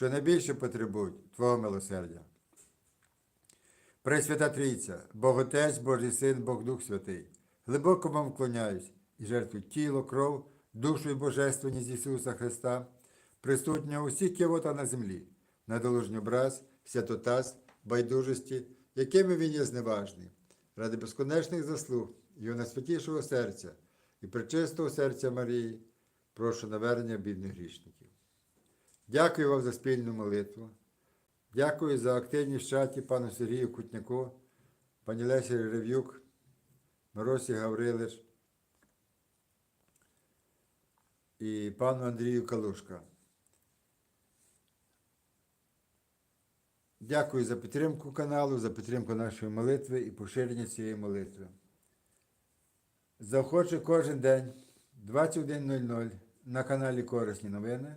що найбільше потребують Твого милосердя. Пресвята Трійця, Бог Отець, Божий Син, Бог Дух Святий, глибоко вам вклоняюсь і жертвую тіло, кров, душу і божественність Ісуса Христа, присутня у всіх кивота на землі, на долужній образ, святотаз, байдужості, якими він є зневажний, ради безконечних заслуг Його найсвятішого серця і пречистого серця Марії, прошу навернення бідних грішників. Дякую вам за спільну молитву. Дякую за активність в чаті пану Сергію Кутняку, пані Лесі Рев'юк, Миросі Гаврилиш і пану Андрію Калушка. Дякую за підтримку каналу, за підтримку нашої молитви і поширення цієї молитви. Захочу кожен день 21.00 на каналі Корисні новини